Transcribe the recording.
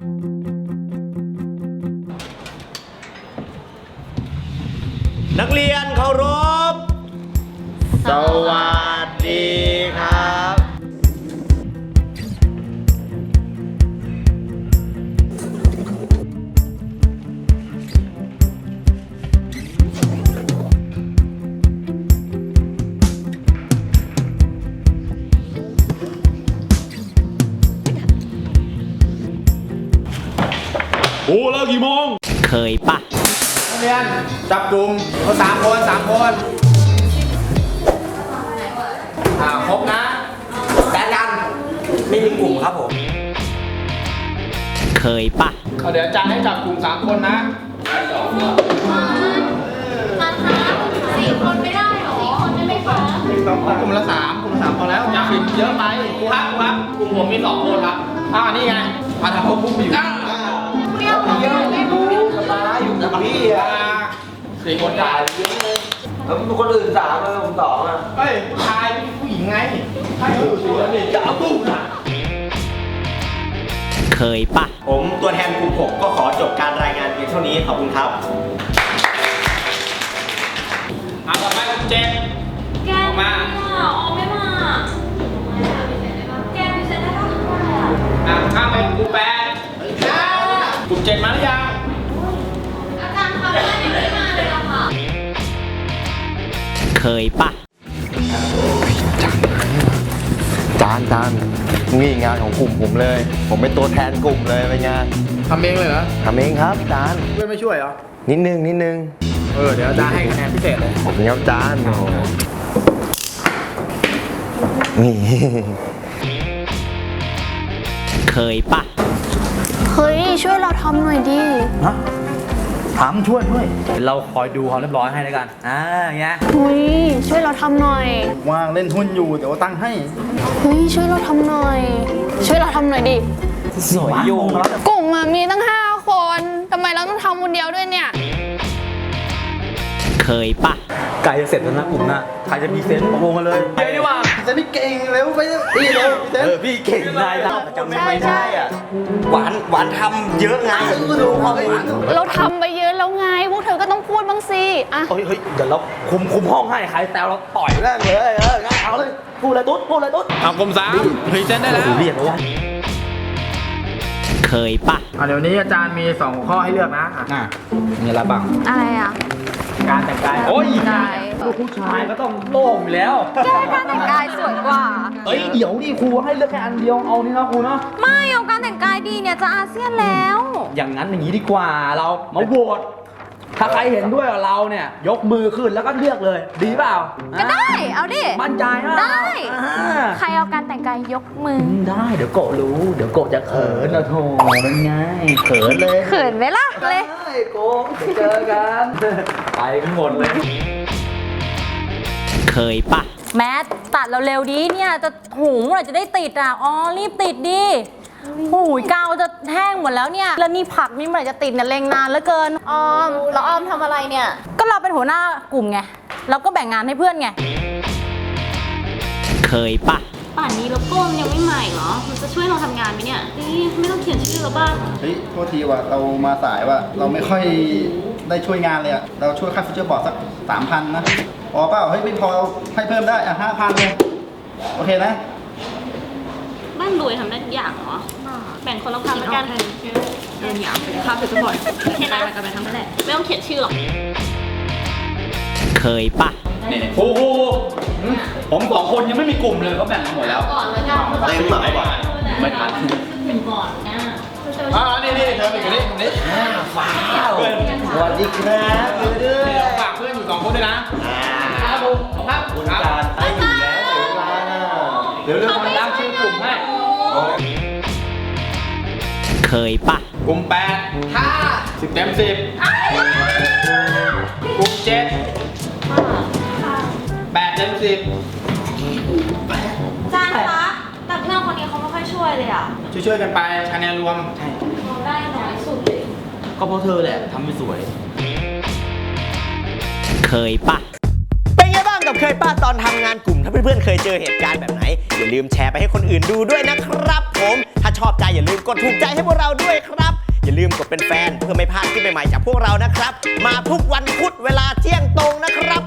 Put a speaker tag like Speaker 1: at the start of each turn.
Speaker 1: นักเรียนเคารพ สวัสดี
Speaker 2: โอ้แล้วกี่โมง
Speaker 3: เคยปะ
Speaker 4: เรียนจับกลุ่มเอาสามคนสามคนอ่าครบนะแบนกัน
Speaker 1: ไม่มีกลุ่มครับผม
Speaker 3: เคยปะ
Speaker 4: เอาเดี๋ยวอาจารย์ให้จับกลุ่มสามคนนะ
Speaker 5: มันคะสี่คนไม่ได้หรอสี่คนได้ไหมคะ
Speaker 4: กลุ่มละสามกลุ่มละสามพอแล้วอย่าปิดเยอะไปครูครับครูครับกลุ่มผมมีสองคนครับอ่านี่ไงมาทำพวกปุ๊บอยู่
Speaker 5: เรียกเขาไม่รู้
Speaker 1: อยู่กับพี่อะ
Speaker 4: สี่คนได้
Speaker 1: แล้วคนอื่นสามแล้วผมสองอะ
Speaker 4: เฮ้ยผู้ชายผู้หญิงไงให้เขาอยู่สี่แล้วนี่จะเอาปุ๊บนะ
Speaker 3: เคยปะ
Speaker 1: ผมตัวแทนกลุ่มผมก็ขอจบการรายงานเพียงเท่านี้ขอบคุณครับ
Speaker 4: อาต่อไปกลุ่มเจ็ด
Speaker 5: แกไม่มาออกไม่มา
Speaker 4: เจ็ดมาหรือยัง
Speaker 5: อาจารย์คะไม่ได้ไม่มาเลยอะค่ะ
Speaker 3: เคยปะ
Speaker 6: จานจานนี่งานของกลุ่มผมเลย ผมเป็นตัวแทนกลุ่มเลยเป็นไงาน
Speaker 4: ทำเองเลยเหรอ
Speaker 6: ทำเองครับจาน
Speaker 4: เพื่อนไม่ช่วยเหรอ
Speaker 6: นิดนึงนิดนึง
Speaker 4: เออเดี๋ยวอาจารย์ให้คะแนนพิเศษเลย
Speaker 6: ผมครับจานโอ้โหนี่
Speaker 3: เคยปะ
Speaker 7: เฮ้ย ช่วยเราทำหน่อยดิ
Speaker 8: ถามช่วยด้วย เราคอยดูความเรียบร้อยให้แล้วกัน อ่าเงี้ย
Speaker 7: เฮ้ยช่วยเราทำหน่อย
Speaker 8: ว่างเล่นหุ้นอยู่เดี๋ยวตั้งให้
Speaker 7: เฮ้ยช่วยเราทำหน่อย ช่วยเราทำหน่อยดิ
Speaker 8: สวยอยู่
Speaker 7: กลุ่มอะมีตั้ง5คนทำไมเราต้องทำคนเดียวด้วยเนี่ย
Speaker 3: เคยปะ
Speaker 8: ไก่จะเสร็จแล้วนะกลุ่มน่ะใครจะมีเซนต์ประมงกันเลยเฮ้ยดีกว่าจะพี่เก่งเร็วไปพี่เร็วเซน
Speaker 1: เออพี่เก่ง
Speaker 8: นายครับ
Speaker 1: จำไม่ค่อยได้อะหวานหวานทำเยอะไงดูความหวาน
Speaker 7: เราทำไปเยอะแล้วไงพวกเธอก็ต้องพูดบ้างสิอะ
Speaker 8: เฮ้ยเฮ้ยเดี๋ยวเราคุมคุมห้องให้ใครแซวเราต่อยแม่งเลยเอองั้นเอาเลยพูดอะไรตุ๊ดพูดอะไรตุ๊ด
Speaker 4: เอากลุ่มสามพรีเซนต์ได้แล้ว
Speaker 8: เรียกว่า
Speaker 3: เคยปะ
Speaker 4: อะเดี๋ยวนี้อาจารย์มีสองข้อให้เลือกนะอะ
Speaker 8: อะมีอะไรบ้าง
Speaker 7: อะไรอะ
Speaker 4: การแต่งกาย
Speaker 8: โอ้ย
Speaker 7: ได้
Speaker 8: ลูกผู้ชายก็ต้องโล่งอยู่แล้ว
Speaker 7: แก้การแต่งกายสวยกว่า
Speaker 8: เอ้ยเดี๋ยวนี่ครูให้เลือกแค่อันเดียวเอานี่นะครูเนาะ
Speaker 7: ไม่เอาการแต่งกายดีเนี่ยจะอาเซียนแล้ว
Speaker 8: อย่างนั้นอย่างนี้ดีกว่าเรามาโหวต ถ้าใครเห็นด้วยกับเราเนี่ย ยกมือขึ้นแล้วก็เลือกเลย ดีเปล่า
Speaker 7: ก็ได้ เอาดิ
Speaker 8: มั่นใจเปล่า
Speaker 7: ได้
Speaker 8: อ่า
Speaker 7: ใครเอาการแต่งกายยกมือ
Speaker 8: ได้เดี๋ยวโกะรู้ เดี๋ยวโกะจะเขินนะโถเป็นไงเขินเลย
Speaker 7: เขินไหมล่ะเลย
Speaker 8: ได้โกะเจอกัน ไปกันหมดเลย
Speaker 3: เคยปะ
Speaker 9: แมทตัดเราเร็วๆดีเนี่ยจะหูเมื่อไหร่จะได้ติดอะอ๋อรีบติดดิ หูยกาวจะแห้งหมดแล้วเนี่ย แล้วนี่ผักนี่เมื่อไหร่จะติดเนี่ยเล็งนานเหลือเกิน
Speaker 7: ออม แล้วออมทำอะไรเนี่ย
Speaker 9: ก็เราเป็นหัวหน้ากลุ่มไง เราก็แบ่งงานให้เพื่อนไง
Speaker 3: เคยปะ
Speaker 5: ป่านนี้โลโก้มันยังไม่ใหม่เหรอ มันจะช่วยเราทำงานไหมเนี่ยนี่ไม่ต้องเขียนชื่อเราบ้าง
Speaker 10: เฮ้ยโทษทีว่าเรามาสายว่าเราไม่ค่อยได้ช่วยงานเลยอะเราช่วยค่าฟิวเจอร์บอร์ดสักสามพันนะพอเปล่าเฮ้ยไม่พอให้เพิ่มได้อะห้าพันเลยโอเคนะ
Speaker 5: บ้าน รวยทำได้ทุกอย่างเหรอ แบ่งคนละพันแล้วกันเอออย่างเป็นค่าฟิวเจอร์บอร์ดโอเคนะกันไปทั้งนั้นแหละไม่ต้องเขียนชื่อหรอก
Speaker 3: เคยปะ
Speaker 2: โอ้โหผมสองคนยังไม่มีกลุ่มเลยเขาแบ่งกันหมดแล้ว
Speaker 5: ก่อนแล้วกัน
Speaker 1: เต็มเหรอ
Speaker 2: ไม่ทัน
Speaker 5: ถึงก่อนนะ
Speaker 4: อ่านี่นี่เธออยู่นี่นี่
Speaker 1: สวัสดีครับเรื่อย
Speaker 4: ฝากเพื่อนอยู่สองคนด้วยนะ
Speaker 1: ๆอ่า
Speaker 4: ครับผมครับ
Speaker 1: คุณ
Speaker 4: ครับ
Speaker 1: การให้อยู่แล้วเสียเวลาน่ะเดี๋ยวเรื่อง
Speaker 4: ตั้งชื่อกลุ่มให้
Speaker 3: เคยปะ
Speaker 4: กลุ่มแปดห้าสิบเต็มสิบกลุ่มเจ็ดแปดเต็มสิบ
Speaker 5: จานคะแต่เพื่อนคนนี้เขาไม่ค่อยช่วยเลยอะ
Speaker 4: ช่วยๆกันไปคะแนนรวม
Speaker 5: เขาได้น้อยสุดเลย
Speaker 8: ก็เพราะเธอแหละทำไม่สวย
Speaker 3: เคยปะ
Speaker 1: เคยป้าตอนทำงานกลุ่ม ถ้าเพื่อนๆเคยเจอเหตุการณ์แบบไหน อย่าลืมแชร์ไปให้คนอื่นดูด้วยนะครับผม ถ้าชอบใจอย่าลืมกดถูกใจให้พวกเราด้วยครับ อย่าลืมกดเป็นแฟนเพื่อไม่พลาดคลิปใหม่ๆจากพวกเรานะครับ มาทุกวันพุธเวลาเที่ยงตรงนะครับ